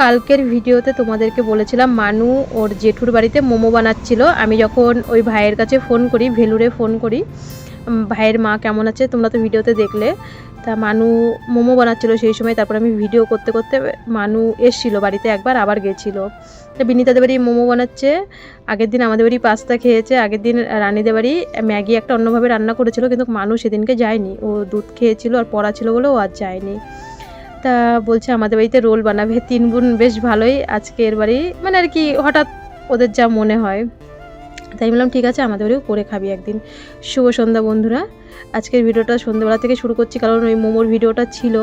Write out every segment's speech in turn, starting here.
কালকের ভিডিওতে তোমাদেরকে বলেছিলাম, মানু ওর জেঠুর বাড়িতে মোমো বানাচ্ছিল। আমি যখন ওই ভাইয়ের কাছে ফোন করি, ভেলুরে ফোন করি ভাইয়ের মা কেমন আছে তোমরা তো ভিডিওতে দেখলে। তা মানু মোমো বানাচ্ছিল সেই সময়, তারপর আমি ভিডিও করতে করতে মানু এসছিল বাড়িতে একবার, আবার গেছিল। তো বিনিতাদের বাড়ি মোমো বানাচ্ছে, আগের দিন আমাদের বাড়ি পাস্তা খেয়েছে, আগের দিন রানীদের বাড়ি ম্যাগি একটা অন্যভাবে রান্না করেছিল, কিন্তু মানু সেদিনকে যায়নি। ও দুধ খেয়েছিল আর পড়া ছিল বলে ও আর যায়নি। তা বলছে, আমাদের বাড়িতে রোল বানাবে। তিন বোন বেশ ভালোই আজকে এর বাড়ি। মানে আর কি, হঠাৎ ওদের যা মনে হয়। তাই বললাম, ঠিক আছে, আমাদের বাড়িও করে খাবি একদিন। শুভ সন্ধ্যা, বন্ধুরা। আজকের ভিডিওটা সন্ধ্যাবেলা থেকে শুরু করছি, কারণ ওই মোমোর ভিডিওটা ছিল।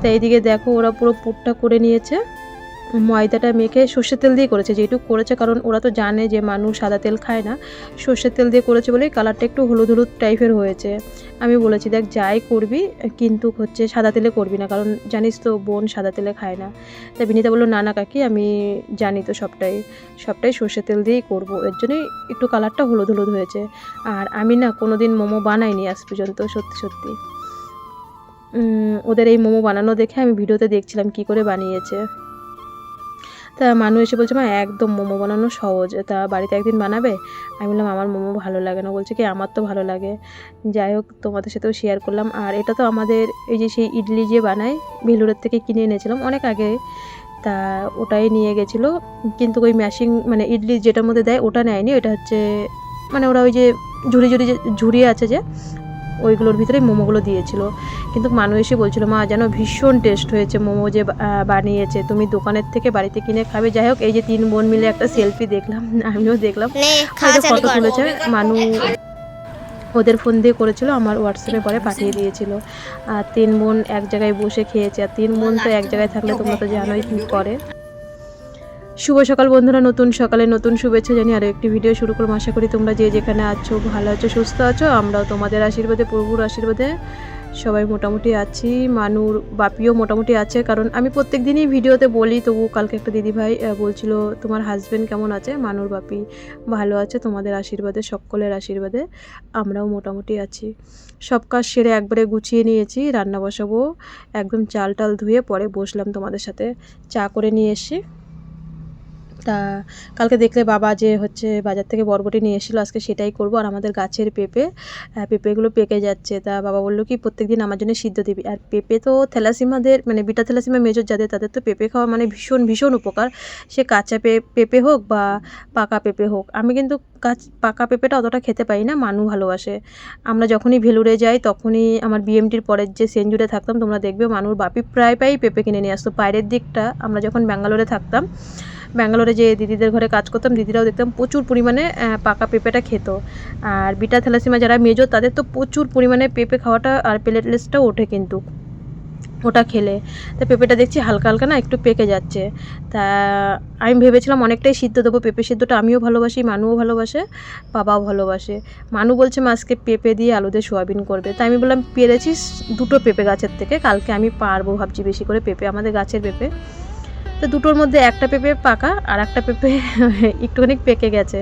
তাই এদিকে দেখো, ওরা পুরো পুটটা করে নিয়েছে। ময়দাটা মেখে সর্ষের তেল দিয়ে করেছে যেটুকু করেছে কারণ ওরা তো জানে যে মানুষ সাদা তেল খায় না। সর্ষের তেল দিয়ে করেছে বলেই কালারটা একটু হলুদ হলুদ টাইপের হয়েছে। আমি বলেছি, দেখ, যাই করবি, কিন্তু হচ্ছে সাদা তেলে করবি না, কারণ জানিস তো বোন সাদা তেলে খায় না। তাই বিনিতা বলল, না না, কাকি, আমি জানি তো সবটাই সবটাই সর্ষের তেল দিয়েই করব। এর জন্যই একটু কালারটা হলুদ হলুদ হয়েছে। আর আমি না কোনো দিন মোমো বানাইনি আজ পর্যন্ত, সত্যি সত্যি। ওদের এই মোমো বানানো দেখে আমি ভিডিওতে দেখছিলাম কি করে বানিয়েছে। তা মানুষ এসে বলছে, মা, একদম মোমো বানানো সহজ। তা বাড়িতে একদিন বানাবে? আমি বললাম, আমার মোমো ভালো লাগে না। বলছে, কি আমার তো ভালো লাগে? যাই হোক, তোমাদের সাথেও শেয়ার করলাম। আর এটা তো আমাদের এই যে সেই ইডলি যে বানায়, ভেলুরের থেকে কিনে এনেছিলাম অনেক আগে, তা ওটাই নিয়ে গেছিল। কিন্তু ওই ম্যাশিং মানে ইডলি যেটার মধ্যে দেয়, ওটা নেয়নি। ওটা হচ্ছে মানে ওরা ওই যে ঝুড়ি ঝুড়ি যে ঝুড়ি আছে যে ওইগুলোর ভিতরে মোমোগুলো দিয়েছিল। কিন্তু মানুষ এসে বলছিল মা যেন ভীষণ টেস্ট হয়েছে মোমো যে বানিয়েছে। তুমি দোকানের থেকে বাড়িতে কিনে খাবে। যাই হোক এই যে তিন বোন মিলে একটা সেলফি দেখলাম আমিও দেখলাম। ফটো তুলেছে মানু। ওদের ফোন দিয়ে করেছিল আমার হোয়াটসঅ্যাপে পরে পাঠিয়ে দিয়েছিল। আর তিন বোন এক জায়গায় বসে খেয়েছে আর তিন বোন তো এক জায়গায় থাকলে তোমরা তো জানোই কী করে। শুভ সকাল বন্ধুরা, নতুন সকালে নতুন শুভেচ্ছা জানি আরও একটি ভিডিও শুরু করব। আশা করি তোমরা যে যেখানে আছো, ভালো আছো, সুস্থ আছো, আমরাও তোমাদের আশীর্বাদে, প্রভুর আশীর্বাদে সবাই মোটামুটি আছি। মানুর বাপিও মোটামুটি আছে, কারণ আমি প্রত্যেক দিনই ভিডিওতে বলি, তবু কালকে একটা দিদিভাই বলছিল, তোমার হাজব্যান্ড কেমন আছে? মানুর বাপি ভালো আছে, তোমাদের আশীর্বাদে, সকলের আশীর্বাদে আমরাও মোটামুটি আছি। সব কাজ সেরে একবারে গুছিয়ে নিয়েছি, রান্না বসাবো, একদম চাল টাল ধুয়ে পরে বসলাম তোমাদের সাথে। চা করে নিয়ে এসছি। তা কালকে দেখলে বাবা যে হচ্ছে বাজার থেকে বরবটি নিয়ে এসেছিল, আজকে সেটাই করব। আর আমাদের গাছের পেঁপে পেঁপেগুলো পেকে যাচ্ছে। তা বাবা বলল কি, প্রত্যেকদিন আমার জন্য সিদ্ধ দিবি। আর পেঁপে তো থ্যালাসিমাদের মানে বিটা থ্যালাসিমা মেজর যাদের, তাদের তো পেঁপে খাওয়া মানে ভীষণ ভীষণ উপকার। সে কাঁচা পেঁপে হোক বা পাকা পেঁপে হোক, আমি কিন্তু কাঁচ, পাকা পেঁপেটা অতটা খেতে পারি না, মানু ভালোবাসে। আমরা যখনই ভেলুরে যাই, তখনই আমার বিএমটির পরের যে সেঞ্জুরে থাকতাম, তোমরা দেখবে মানুর বাপি প্রায় প্রায় পেঁপে কিনে নিয়ে আসতো। বাইরের দিকটা আমরা যখন ব্যাঙ্গালোরে থাকতাম ব্যাঙ্গালোরে যে দিদিদের ঘরে কাজ করতাম, দিদিরাও দেখতাম প্রচুর পরিমাণে পাকা পেঁপেটা খেত। আর বিটা থ্যালাসিমা যারা মেজো, তাদের তো প্রচুর পরিমাণে পেঁপে খাওয়াটা আর প্লেটলেসটাও ওঠে কিন্তু ওটা খেলে। তা পেঁপেটা দেখছি হালকা হালকা না একটু পেকে যাচ্ছে। তা আমি ভেবেছিলাম অনেকটাই সিদ্ধ দেবো, পেঁপে সিদ্ধটা আমিও ভালোবাসি, মানুও ভালোবাসে, বাবাও ভালোবাসে। মানু বলছে, মা, আজকে পেঁপে দিয়ে আলু দিয়ে সোয়াবিন করবে। তাই আমি বললাম, পেরেছিস দুটো পেঁপে গাছের থেকে, কালকে আমি পারব। ভাবছি বেশি করে পেঁপে, আমাদের গাছের পেঁপে। তো দুটোর মধ্যে একটা পেঁপে পাকা আর একটা পেঁপে একটুখানি পেকে গেছে।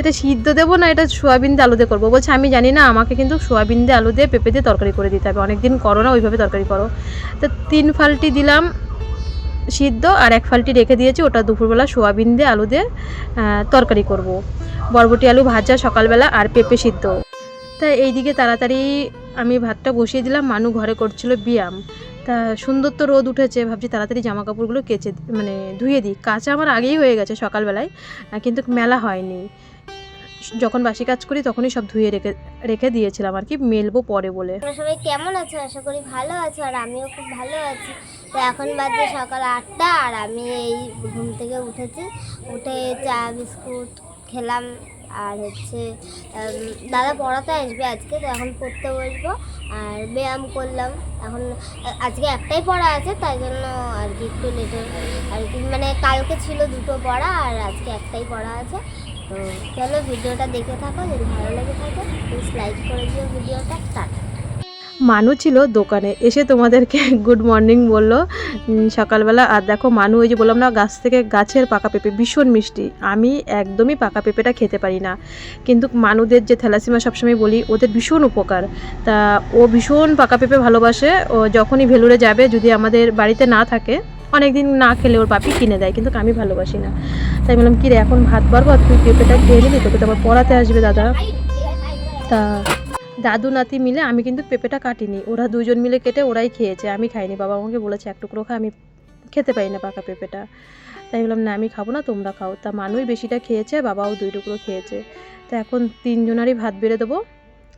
এটা সিদ্ধ দেবো না, এটা সোয়াবিন দিয়ে আলু দিয়ে করব। বলছে, আমি জানি না, আমাকে কিন্তু সোয়াবিন দিয়ে আলু দিয়ে পেঁপে দিয়ে তরকারি করে দিতে হবে। অনেকদিন করো না, ওইভাবে তরকারি করো। তো তিন ফালটি দিলাম সিদ্ধ আর এক ফালটি রেখে দিয়েছি। ওটা দুপুরবেলা সোয়াবিন দিয়ে আলু দিয়ে তরকারি করব। বরবটি আলু ভাজা সকালবেলা আর পেঁপে সিদ্ধ। তা এইদিকে তাড়াতাড়ি আমি ভাতটা বসিয়ে দিলাম। মানু ঘরে করছিল ব্যায়াম। তা সুন্দর তো রোদ উঠেছে, ভাবছি তাড়াতাড়ি জামা কাপড়গুলো কেচে মানে ধুয়ে দিই। কাঁচা আমার আগেই হয়ে গেছে সকালবেলায় কিন্তু মেলা হয়নি। যখন বাসি কাজ করি তখনই সব ধুয়ে রেখে রেখে দিয়েছিলাম আর কি, মেলবো পরে বলে। সবাই কেমন আছো? আশা করি ভালো আছো, আর আমিও খুব ভালো আছি। তো এখন বাজে সকাল আটটা, আর আমি এই ঘুম থেকে উঠেছি। উঠে চা, বিস্কুট খেলাম। আর হচ্ছে দাদা পড়াতে আসবে আজকে, তো এখন পড়তে বসবো। আর ব্যায়াম করলাম। এখন, আজকে একটাই পড়া আছে, তাই জন্য আর কি একটু লেটে, আর কি মানে কালকে ছিল দুটো পড়া, আর আজকে একটাই পড়া আছে। তো চলো, ভিডিওটা দেখে থাকো, যদি ভালো লেগে থাকে প্লিজ লাইক করে দিও ভিডিওটা। টাটা। মানু ছিল দোকানে। এসে তোমাদেরকে গুড মর্নিং বলল। সকালবেলা, আর দেখো মানু ওই যে বললাম না, গাছ থেকে গাছের পাকা পেঁপে, ভীষণ মিষ্টি। আমি একদমই পাকা পেঁপেটা খেতে পারি না। কিন্তু মানুদের যে থ্যালাসিমা সবসময় বলি, ওদের ভীষণ উপকার। তা ও ভীষণ পাকা পেঁপে ভালোবাসে। ও যখনই ভেলুরে যাবে, যদি আমাদের বাড়িতে না থাকে অনেক দিন না খেলে ওর বাপি কিনে দেয়, কিন্তু আমি ভালোবাসি না। তাই বললাম কি রে এখন ভাত পারব তুই পেঁপেটা খেয়ে নিবি? তোকে তো আবার পড়াতে আসবে, দাদা। তা দাদু নাতি মিলে আমি কিন্তু পেঁপেটা কাটিনি। ওরা দুজন মিলে কেটে ওরাই খেয়েছে। আমি খাইনি। বাবা আমাকে বলেছে, এক টুকরো খা, আমি খেতে পারি না পাকা পেঁপেটা। তাই বললাম, না, আমি খাব না, তোমরা খাও। তা মানুষ বেশিটা খেয়েছে, বাবাও দুই টুকরো খেয়েছে। তা এখন তিনজনারই ভাত বেড়ে দেবো।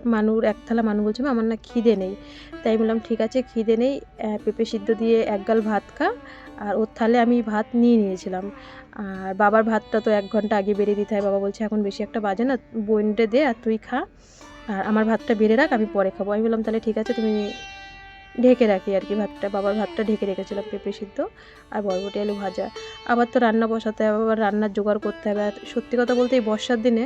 মানুর এক থালা, মানু বলছে আমার না খিদে নেই। তাই বললাম, ঠিক আছে, খিদে নেই পেঁপে সিদ্ধ দিয়ে এক গাল ভাত খা। আর ওর থালে আমি ভাত নিয়ে নিয়েছিলাম। আর বাবার ভাতটা তো এক ঘণ্টা আগে বেরিয়ে দিতে হয়। বাবা বলছে, এখন বেশি একটা বাজে না বোনটে দে আর তুই খা। আর আমার ভাতটা বেড়ে রাখ, আমি পরে খাব। আমি বললাম, তাহলে ঠিক আছে, তুমি ঢেকে রাখি আর কি ভাতটা। বাবার ভাতটা ঢেকে রেখেছিলাম পেঁপে সিদ্ধ আর বরবটি আলু ভাজা। আবার তো রান্না বসাতে হবে, আবার রান্নার জোগাড় করতে হবে। আর সত্যি কথা বলতে এই বর্ষার দিনে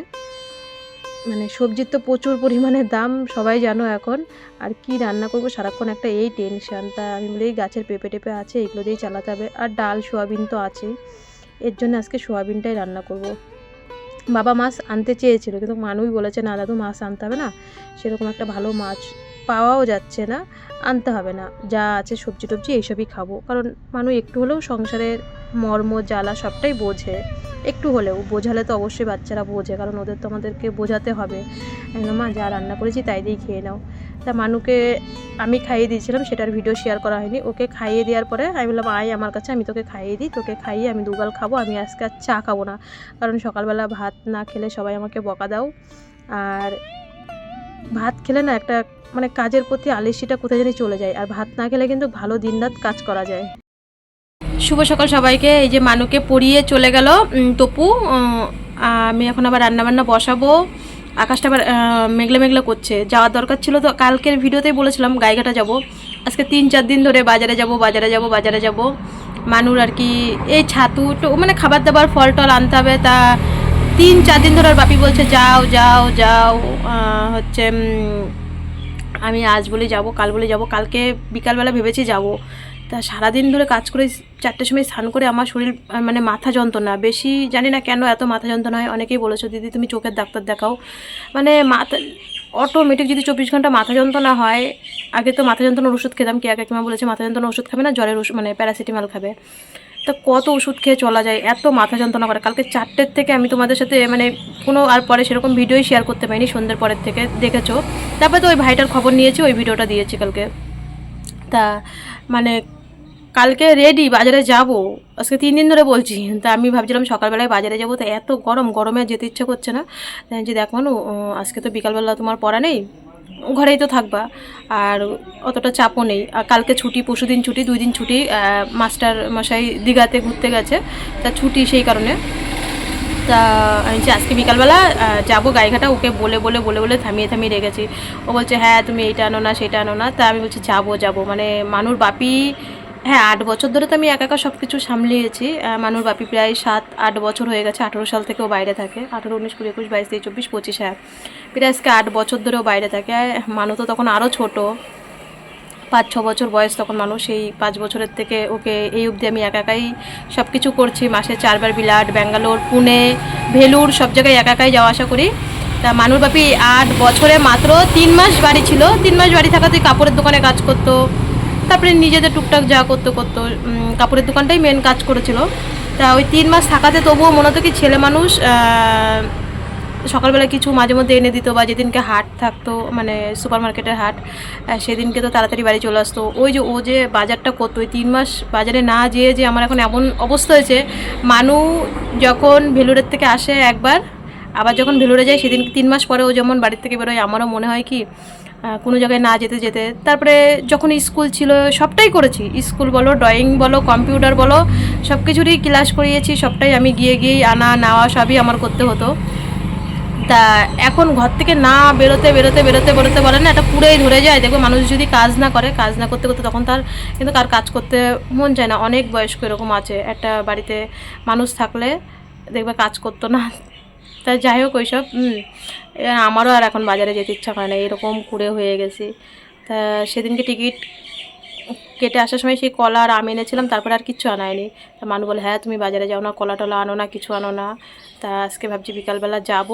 মানে সবজির তো প্রচুর পরিমাণে দাম, সবাই জানো এখন। আর কি রান্না করব, সারাক্ষণ একটা এই টেনশান তা আমি বলি, এই গাছের পেঁপে টেপে আছে, এগুলো দিয়েই চালাতে হবে। আর ডাল, সোয়াবিন তো আছেই। এর জন্য আজকে সোয়াবিনটাই রান্না করব। বাবা মাছ আনতে চেয়েছিল, কিন্তু মানুষই বলেছে, না দাদু, মাছ আনতে হবে না। সেরকম একটা ভালো মাছ পাওয়াও যাচ্ছে না, আনতে হবে না। যা আছে সবজি টবজি এইসবই খাব। কারণ মানুষ একটু হলেও সংসারের মর্ম, জ্বালা সবটাই বোঝে। একটু হলেও, বোঝালে তো অবশ্যই বাচ্চারা বোঝে, কারণ ওদের তো আমাদেরকে বোঝাতে হবে। মা, যা রান্না করেছি তাই দিয়েই খেয়ে নাও। তা মানুকে আমি খাইয়ে দিয়েছিলাম, সেটার ভিডিও শেয়ার করা হয়নি। ওকে খাইয়ে দেওয়ার পরে আমি বললাম, আয় আমার কাছে, আমি তোকে খাইয়ে দিই, তোকে খাইয়ে আমি দুগাল খাব, আমি আজকে আর চা খাব না। কারণ সকালবেলা ভাত না খেলে সবাই আমাকে বকা দাও। আর ভাত খেলে না একটা মানে কাজের প্রতি আলিসিটা কোথায় জানি চলে যায়। আর ভাত না খেলে কিন্তু ভালো দিনরাত কাজ করা যায়। শুভ সকাল সবাইকে। এই যে মানুকে পড়িয়ে চলে গেল তপু। আমি এখন আবার রান্নাবান্না বসাবো। আকাশটা আবার মেঘলা মেঘলা করছে। যাওয়ার দরকার ছিল তো কালকের ভিডিওতেই বলেছিলাম গাইঘাটা যাব। আজকে তিন চার দিন ধরে বাজারে যাব বাজারে যাব বাজারে যাব। মানুর আর কি, এই ছাতু মানে খাবার দাবার, ফল টল আনতে হবে। তা তিন চার দিন ধরে আর বাপি বলছে, যাও যাও যাও। হচ্ছে আমি আজ বলে যাব, কাল বলে যাব। কালকে বিকালবেলা ভেবেছি যাব। তা সারাদিন ধরে কাজ করে চারটের সময় স্নান করে আমার শরীর মানে মাথা যন্ত্রণা। বেশি জানি না কেন এত মাথা যন্ত্রণা হয়। অনেকেই বলেছ, দিদি, তুমি চোখের ডাক্তার দেখাও। মানে মাথা অটোমেটিক যদি চব্বিশ ঘণ্টা মাথা যন্ত্রণা হয়, আগে তো মাথা যন্ত্রণার ওষুধ খেতাম। কে এক একমা বলেছে, মাথা যন্ত্রণার ওষুধ খাবে না, জ্বরের ওষুধ মানে প্যারাসিটামল খাবে। তা কত ওষুধ খেয়ে চলা যায়, এত মাথা যন্ত্রণা করে। কালকে চারটের থেকে আমি তোমাদের সাথে মানে কোনো আর পরে সেরকম ভিডিওই শেয়ার করতে পারিনি, সন্ধ্যের পরের থেকে দেখেছ। তারপরে তো ওই ভাইটার খবর নিয়েছি, ওই ভিডিওটা দিয়েছি কালকে। তা মানে কালকে রেডি বাজারে যাব। আজকে তিন দিন ধরে বলছি। তা আমি ভাবছিলাম সকালবেলায় বাজারে যাব। তো এত গরম, গরমে যেতে ইচ্ছে করছে না। যে দেখ আজকে তো বিকালবেলা তোমার পড়া নেই। ঘরেই তো থাকবা। আর অতটা চাপও নেই। আর কালকে ছুটি, পরশু দিন ছুটি, দুই দিন ছুটি মাস্টার মশাই দীঘাতে ঘুরতে গেছে। তা ছুটি সেই কারণে। তা আমি যে আজকে বিকালবেলা যাব গাইঘাটা। ওকে বলে বলে বলে বলে থামিয়ে থামিয়ে রেখেছি। ও বলছে হ্যাঁ তুমি এইটা আনো না, সেটা আনো না। তা আমি বলছি, যাব যাব। মানে মানুর বাপি হ্যাঁ আট বছর ধরে তো আমি একা একা সব কিছু সামলিয়েছি মানুর বাপি প্রায় সাত, আট বছর হয়ে গেছে, আঠেরো সাল থেকেও বাইরে থাকে। আঠেরো, উনিশ, কুড়ি, একুশ, বাইশ, তেইশ, চব্বিশ, পঁচিশ হ্যাঁ। প্রায় আজকে আট বছর ধরেও বাইরে থাকে। মানু তো তখন আরও ছোটো। পাঁচ, ছ বছর বয়স তখন মানুষ এই পাঁচ বছরের থেকে ওকে এই অবধি আমি একা একাই সব কিছু করছি। মাসে চারবার বিলাট, ব্যাঙ্গালোর, পুনে, ভেলুর সব জায়গায় একা একাই যাওয়া আসা করি। তা মানুর বাপি আট বছরে মাত্র তিন মাস বাড়ি ছিল। তিন মাস বাড়ি থাকাতে কাপড়ের দোকানে কাজ করতো। তারপরে নিজেদের টুকটাক যা করতে করতো কাপড়ের দোকানটাই মেন কাজ করেছিল। তা ওই তিন মাস থাকাতে তবুও মনে হতো কি ছেলে মানুষ সকালবেলা কিছু মাঝে মধ্যে এনে দিত বা যেদিনকে হাট থাকতো মানে সুপার মার্কেটের হাট সেদিনকে তো তাড়াতাড়ি বাড়ি চলে আসতো। ওই যে ও যে বাজারটা করতো, ওই তিন মাস বাজারে না যেয়ে যে আমার এখন এমন অবস্থা হয়েছে, মানু যখন ভেলুরের থেকে আসে একবার, আবার যখন ভেলুরে যায়, সেদিন তিন মাস পরে ও যেমন বাড়ির থেকে বেরোয়, আমারও মনে হয় কি কোনো জায়গায় না যেতে যেতে। তারপরে যখন স্কুল ছিল, সবটাই করেছি। স্কুল বলো, ড্রয়িং বলো, কম্পিউটার বলো সব কিছুরই ক্লাস করিয়েছি, সবটাই আমি গিয়ে গিয়েই আনা, নেওয়া সবই আমার করতে হতো। তা এখন ঘর থেকে না বেরোতে বেরোতে বেরোতে বেরোতে বলে না, এটা পুরেই ধরে যায়। দেখবে মানুষ যদি কাজ না করে, কাজ না করতে করতে তখন তার কিন্তু কার কাজ করতে মন চায় না। অনেক বয়স্ক এরকম আছে। একটা বাড়িতে মানুষ থাকলে দেখবে কাজ করতো না। তা যাই হোক ওইসব আমারও আর এখন বাজারে যেতে ইচ্ছা করে না, এরকম কুড়ে হয়ে গেছি। তা সেদিনকে টিকিট কেটে আসার সময় সেই কলা আর আম এনেছিলাম, তারপরে আর কিচ্ছু আনায়নি তা মানু বলে হ্যাঁ তুমি বাজারে যাও না, কলা টলা আনো না, কিছু আনো না। তা আজকে ভাবছি বিকালবেলা যাব,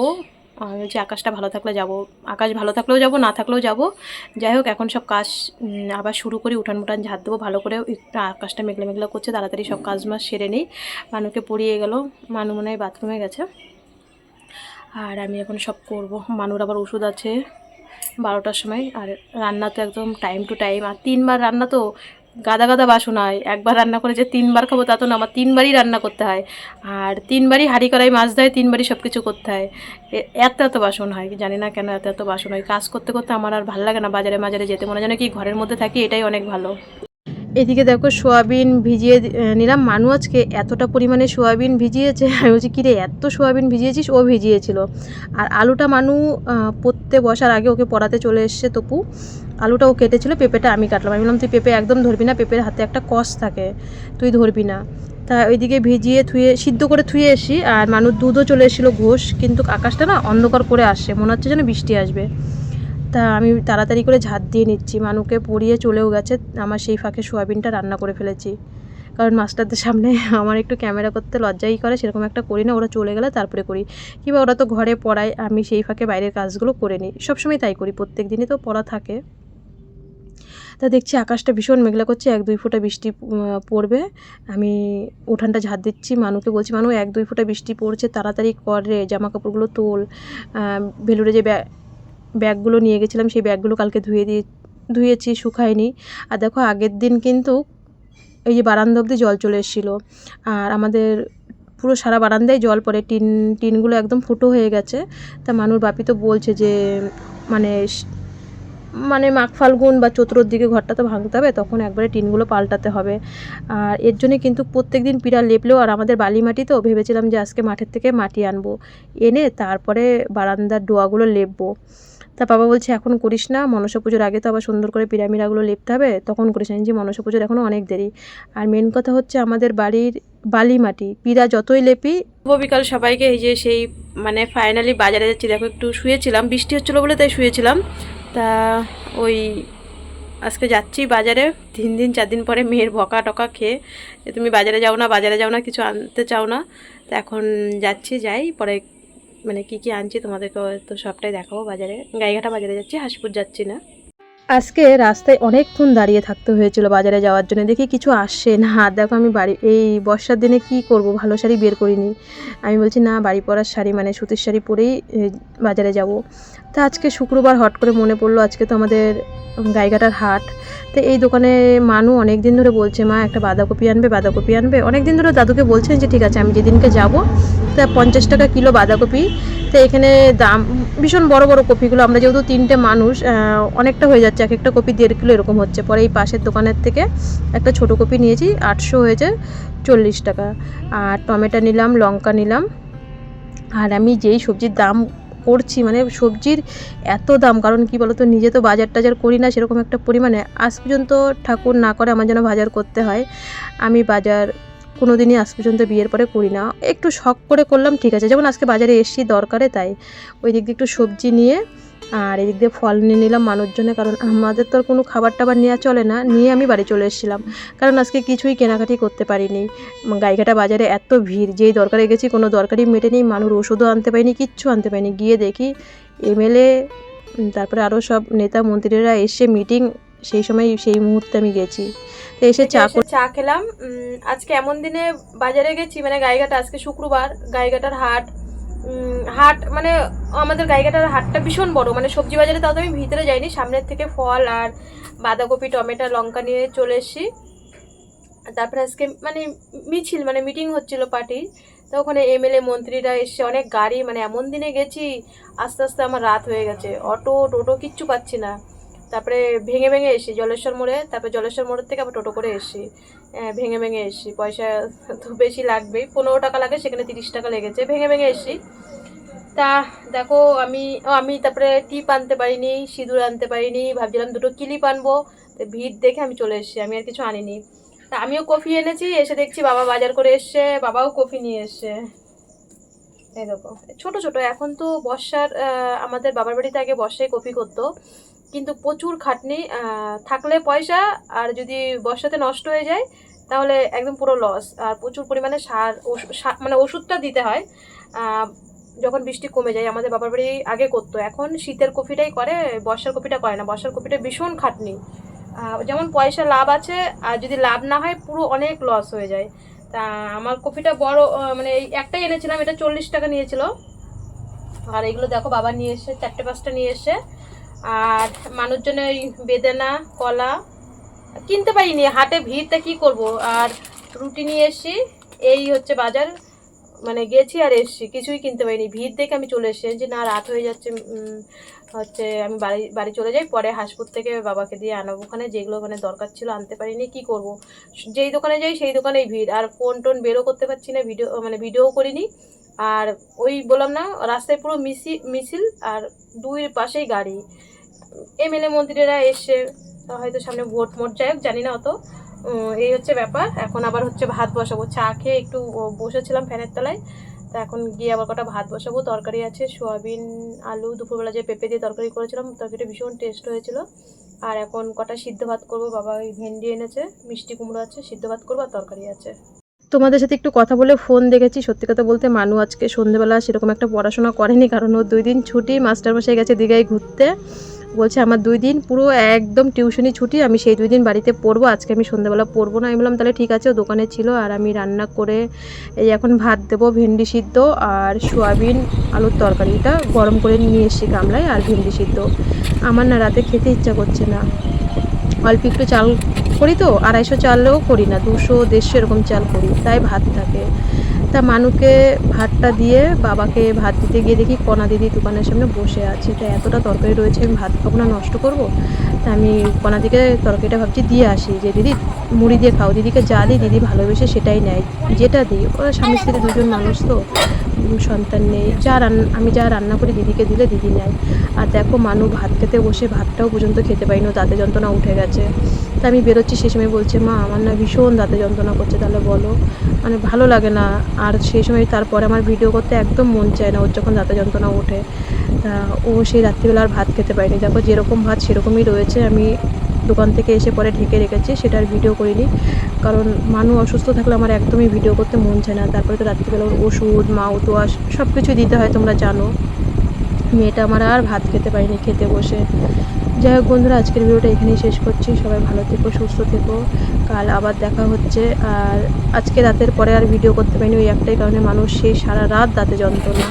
আমি বলছি, আকাশটা ভালো থাকলে যাব, আকাশ ভালো থাকলেও যাব, না থাকলেও যাব। যাই হোক, এখন সব কাজ আবার শুরু করি, উঠান মুঠান ঝাড় দেবো, ভালো করে আকাশটা মেঘলা মেঘলা করছে, তাড়াতাড়ি সব কাজ মাস সেরে নিই। মানুকে পড়িয়ে গেল, মানু মনে হয় বাথরুমে গেছে। আর আমি এখন সব করব। মানুর আবার ওষুধ আছে বারোটার সময়। আর রান্না তো একদম টাইম টু টাইম আর তিনবার রান্না তো গাদা গাদা বাসন হয়। একবার রান্না করে যে তিনবার খাব তা তো না, আমার তিনবারই রান্না করতে হয়। আর তিনবারই হাঁড়ি কড়াই, মাছ দেয় তিনবারই সব কিছু করতে হয়। এত এত বাসন হয়, জানি না কেন এত এত বাসন হয়। কাজ করতে করতে আমার আর ভালো লাগে না, বাজারে মাজারে যেতে। মনে যেন কি ঘরের মধ্যে থাকি, এটাই অনেক ভালো। এদিকে দেখো সোয়াবিন ভিজিয়ে নিলাম। মানু আজকে এতটা পরিমাণে সোয়াবিন ভিজিয়েছে। আমি বলছি, কিরে, এত সোয়াবিন ভিজিয়েছিস? ও ভিজিয়েছিল। আর আলুটা মানু পড়তে বসার আগে ওকে পড়াতে চলে এসছে তপু। আলুটা ও কেটেছিল, পেঁপেটা আমি কাটলাম। আমি বললাম, তুই পেঁপে একদম ধরবি না, পেঁপের হাতে একটা কষ থাকে, তুই ধরবি না। তা ওইদিকে ভিজিয়ে থুয়ে, সিদ্ধ করে থুয়ে এসি আর মানুষ দুধও চলে এসেছিল ঘোষ, কিন্তু আকাশটা না অন্ধকার করে আসছে। মনে হচ্ছে যেন বৃষ্টি আসবে। তা আমি তাড়াতাড়ি করে ঝাঁট দিয়ে নিচ্ছি। মানুকে পরিয়ে চলেও গেছে। আমার সেই ফাঁকে সোয়াবিনটা রান্না করে ফেলেছি। কারণ মাস্টারদের সামনে আমার একটু ক্যামেরা করতে লজ্জাই করে, সেরকম একটা করি না, ওরা চলে গেলে তারপরে করি। কিংবা ওরা তো ঘরে পড়ায়, আমি সেই ফাঁকে বাইরের কাজগুলো করে নিই। সবসময় তাই করি প্রত্যেক দিনই তো পড়া থাকে। তা দেখছি আকাশটা ভীষণ মেঘলা করছে, এক দুই ফোঁটা বৃষ্টি পড়বে। আমি উঠানটা ঝাড় দিচ্ছি মানুকে বলছি, মানু, এক দুই ফোঁটা বৃষ্টি পড়ছে, তাড়াতাড়ি কর রে জামা কাপড়গুলো তোল ভেলুরে যে ব্যাগ ব্যাগগুলো নিয়ে গেছিলাম, সেই ব্যাগগুলো কালকে ধুয়ে দিয়ে, ধুয়েছি, শুকায়নি। আর দেখো, আগের দিন কিন্তু এই যে বারান্দা অবধি জল চলে এসেছিল। আর আমাদের পুরো সারা বারান্দায় জল পড়ে, টিন, টিনগুলো একদম ফুটো হয়ে গেছে। তা মানুর বাপি তো বলছে যে মানে মানে মাঘ ফাল্গুন বা চৈত্রর দিকে ঘরটা তো ভাঙতে হবে, তখন একবারে টিনগুলো পাল্টাতে হবে। আর এর জন্য কিন্তু প্রত্যেক দিন পিড়া লেপলেও, আর আমাদের বালি মাটি তো, ভেবেছিলাম যে আজকে মাঠের থেকে মাটি আনব। এনে তারপরে বারান্দার ডোয়াগুলো লেপবো। তা বাবা বলছে, এখন করিস না, মনসা পুজোর আগে তো আবার সুন্দর করে পিরামিডাগুলো লেপতে হবে, তখন করিস না। যে মনসা পুজোর এখনও অনেক দেরি। আর মেন কথা হচ্ছে আমাদের বাড়ির বালি মাটি পিড়া যতই লেপি বিকাল সবাইকে। এই যে সেই মানে ফাইনালি বাজারে যাচ্ছি। দেখো, একটু শুয়েছিলাম, বৃষ্টি হচ্ছিল বলে তাই শুয়েছিলাম। তা ওই আজকে যাচ্ছি বাজারে, তিন দিন, চার দিন পরে মেয়ের বকা টকা খেয়ে তুমি বাজারে যাও না, বাজারে যাও না, কিছু আনতে চাও না। তো এখন যাচ্ছি, যাই, পরে মানে কি কি আনছি তোমাদেরকে তো সবটাই দেখাবো বাজারে। গাইঘাটা বাজারে যাচ্ছি, হাসপুর যাচ্ছি না। আজকে রাস্তায় অনেকক্ষণ দাঁড়িয়ে থাকতে হয়েছিল বাজারে যাওয়ার জন্য। দেখি কিছু আসছে না। দেখো আমি বাড়ি, এই বর্ষার দিনে কি করব? ভালো শাড়ি বের করিনি। আমি বলছি, না, বাড়ি পরার শাড়ি মানে সুতির শাড়ি পরেই বাজারে যাব। তা আজকে শুক্রবার হট করে মনে পড়ল, আজকে তো আমাদের গাইঘাটার হাট। তো এই দোকানে মানু অনেক দিন ধরে বলছে, মা, একটা বাঁধাকপি আনবে বাঁধাকপি আনবে। অনেক দিন ধরে দাদুকে বলছেন যে, ঠিক আছে, আমি যেদিনকে যাব, তা পঞ্চাশ টাকা কিলো বাঁধাকপি। তো এখানে দাম, ভীষণ বড় বড় কপিগুলো, আমরা যেহেতু তিনটে মানুষ অনেকটা হয়ে যাচ্ছে, এক একটা কপি দেড় কিলো এরকম হচ্ছে। পরে এই পাশের দোকানের থেকে একটা ছোট কপি নিয়েছি, আটশো হয়েছে চল্লিশ টাকা। আর টমেটো নিলাম, লঙ্কা নিলাম। আর আমি যেই সবজির দাম করছি মানে সবজির এত দাম, কারণ কি বলতো, নিজে তো বাজার টাজার করি না, সেরকম একটা পরিমাণে। আজ পর্যন্ত ঠাকুর না করে আমার যেন বাজার করতে হয়। আমি বাজার কোনো দিনই আজ পর্যন্ত বিয়ের পরে করি না। একটু শখ করে করলাম, ঠিক আছে। যেমন আজকে বাজারে এসছি দরকারে, তাই। ওই দিক দিয়ে একটু সবজি নিয়ে আর এদিক দিয়ে ফল নিয়ে নিলাম মানুষজনে কারণ আমাদের তো আর কোনো খাবার টাবার নেওয়া চলে না। নিয়ে আমি বাড়ি চলে এসেছিলাম। কারণ আজকে কিছুই কেনাকাটি করতে পারিনি। গাইঘাটা বাজারে এত ভিড় যেই দরকারে গেছি কোনো দরকারই মেটেনি মানুষ ওষুধও আনতে পারিনি কিচ্ছু আনতে পারিনি। গিয়ে দেখি এমএলএ তারপরে আরও সব নেতা মন্ত্রীরা এসে মিটিং সেই সময় সেই মুহূর্তে আমি গেছি। তো এসে চা চা খেলাম। আজকে এমন দিনে বাজারে গেছি মানে গাইঘাটা আজকে শুক্রবার। গাইঘাটার হাট হাট মানে আমাদের গাইঘাটার হাটটা ভীষণ বড় মানে সবজি বাজারে তাও তো আমি ভিতরে যাইনি, সামনের থেকে ফল আর বাঁধাকপি, টমেটো, লঙ্কা নিয়ে চলে এসেছি। তারপরে আজকে মানে মিছিল মানে মিটিং হচ্ছিল পার্টির, তো ওখানে এমএলএ মন্ত্রীরা এসে অনেক গাড়ি মানে এমন দিনে গেছি, আস্তে আস্তে আমার রাত হয়ে গেছে, অটো, টোটো কিচ্ছু পাচ্ছি না। তারপরে ভেঙে ভেঙে এসি, জলেশ্বর মোড়ে, তারপরে জলেশ্বর মোড়ের থেকে আবার টোটো করে এসি। ভেঙে ভেঙে এসি, পয়সা তো বেশি লাগবেই। পনেরো টাকা লাগে, সেখানে তিরিশ টাকা লেগেছে। ভেঙে ভেঙে এসি। তা দেখো, আমি আমি তারপরে টিপ আনতে পারিনি, সিঁদুর আনতে পারিনি, ভাবছিলাম দুটো ক্লিপ আনব। ভিড় দেখে আমি চলে এসেছি, আমি আর কিছু আনিনি। তা আমিও কফি এনেছি, এসে দেখছি বাবা বাজার করে এসছে, বাবাও কফি নিয়ে এসছে। এই দেখো, ছোট ছোট, এখন তো বর্ষার আমাদের বাবার বাড়িতে আগে বর্ষায় কফি করতো। কিন্তু প্রচুর খাটনি থাকলে পয়সা আর যদি বর্ষাতে নষ্ট হয়ে যায়, তাহলে একদম পুরো লস আর প্রচুর পরিমাণে সার মানে ওষুধটা দিতে হয়। যখন বৃষ্টি কমে যায়, আমাদের বাবার বাড়ি আগে করতো। এখন শীতের কপিটাই করে, বর্ষার কপিটা করে না। বর্ষার কপিটা ভীষণ খাটনি। যেমন পয়সা লাভ আছে, আর যদি লাভ না হয়, পুরো অনেক লস হয়ে যায়। তা আমার কপিটা বড় মানে এই একটাই এনেছিলাম, এটা চল্লিশ টাকা নিয়েছিল। আর এগুলো দেখো, বাবা নিয়ে এসে, চারটে পাঁচটা নিয়ে এসে আর মানুষজনের ওই বেদানা, কলা কিনতে পারিনি। হাটে ভিড়টা কি করব? আর রুটি নিয়ে এসছি, এই হচ্ছে বাজার। মানে গেছি আর এসছি, কিছুই কিনতে পারিনি। ভিড় দেখে আমি চলে এসেছি। যে না, রাত হয়ে যাচ্ছে হচ্ছে আমি বাড়ি বাড়ি চলে যাই, পরে হাসপুর থেকে বাবাকে দিয়ে আনাবো। ওখানে যেগুলো মানে দরকার ছিল আনতে পারিনি, কি করব? যেই দোকানে যাই সেই দোকানেই ভিড়। আর ফোন টোন বেরো করতে পারছি না, ভিডিও মানে ভিডিও করিনি। আর ওই বললাম না, রাস্তায় পুরো মিছি মিছিল আর দুই পাশেই গাড়ি। এমএলএ মন্ত্রীরা এসে হয়তো সামনে ভোট মোট, যাই হোক, জানি না অত। এই হচ্ছে ব্যাপার। এখন আবার হচ্ছে ভাত বসাবো। চা খেয়ে একটু বসেছিলাম ফ্যানের তলায়। তা এখন গিয়ে আবার কটা ভাত বসাবো, তরকারি আছে, সোয়াবিন, আলু, দুপুরবেলা যে পেঁপে দিয়ে তরকারি করেছিলাম, তরকারিটা ভীষণ টেস্ট হয়েছিল। আর এখন কটা সিদ্ধ ভাত করব, বাবা ওই ভেন্ডি এনেছে, মিষ্টি কুমড়ো আছে, সিদ্ধ ভাত করব আর তরকারি আছে। তোমাদের সাথে একটু কথা বলে ফোন দেখেছি, সত্যি কথা বলতে মানু আজকে সন্ধেবেলা সেরকম একটা পড়াশোনা করেনি, কারণ ও দুই দিন ছুটি মাস্টার মাস্টারমশাই গেছে দীঘায় ঘুরতে। বলছে, আমার দুই দিন পুরো একদম টিউশনি ছুটি, আমি সেই দুই দিন বাড়িতে পড়ব, আজকে আমি সন্ধ্যাবেলা পড়ব না। আমি বললাম, তাহলে ঠিক আছে দোকানে ছিল আর আমি রান্না করে এই এখন ভাত দেবো, ভেন্ডি সিদ্ধ আর সোয়াবিন আলুর তরকারিটা গরম করে নিয়ে এসেছি গামলায় আর ভেন্ডি সিদ্ধ। আমার না রাতে খেতে ইচ্ছা করছে না। অল্প একটু চাল করি তো, আড়াইশো চালেও করি না, দুশো, দেড়শো এরকম চাল করি, তাই ভাত থাকে। তা মানুকে ভাতটা দিয়ে বাবাকে ভাত দিতে গিয়ে দেখি কণা দিদি দোকানের সামনে বসে আছে। তা এতটা তরকারি রয়েছে, আমি ভাত খাব না, নষ্ট করব? তা আমি কণা দিকে তরকারিটা ভাবছি দিয়ে আসি যে, দিদি, মুড়ি দিয়ে খাও। দিদিকে যা দিই, দিদি ভালোবেসে সেটাই নেয়। যেটা দিই। ওরা স্বামী স্ত্রী দুজন মানুষ তো। সন্তান নেই। যা রান্না আমি যা রান্না করি দিদিকে দিলে দিদি নেয়। আর দেখো মানু ভাত খেতে বসে ভাতটাও পর্যন্ত খেতে পারিনি ও দাঁতে যন্ত্রণা উঠে গেছে। তা আমি বেরোচ্ছি সেই সময় বলছে, মা, আমার না ভীষণ দাঁতে যন্ত্রণা করছে, তাহলে বলো। মানে ভালো লাগে না। আর সেই সময় তারপরে আমার ভিডিও করতে একদম মন চায় না, ওর যখন দাঁতে যন্ত্রণা ওঠে। তা ও সেই রাত্রিবেলা আর ভাত খেতে পারেনি। দেখো যেরকম ভাত সেরকমই রয়েছে। আমি দোকান থেকে এসে পরে ঢেকে রেখেছি, সেটা আর ভিডিও করিনি। কারণ মানু অসুস্থ থাকলে আমার একদমই ভিডিও করতে মন চায় না। তারপরে তো রাত্রিবেলা ওর ওষুধ মাউথ ওয়াশ সব কিছু দিতে হয়, তোমরা জানো। মেয়েটা আমার আর ভাত খেতে পারিনি, খেতে বসে। যাই হোক বন্ধুরা, আজকের ভিডিওটা এখানেই শেষ করছি। সবাই ভালো থেকো, সুস্থ থেকো। কাল আবার দেখা হচ্ছে। আর আজকে রাতের পরে আর ভিডিও করতে পারিনি ওই একটাই কারণে মানুষ সেই সারা রাত দাঁতে যন্ত্রণা।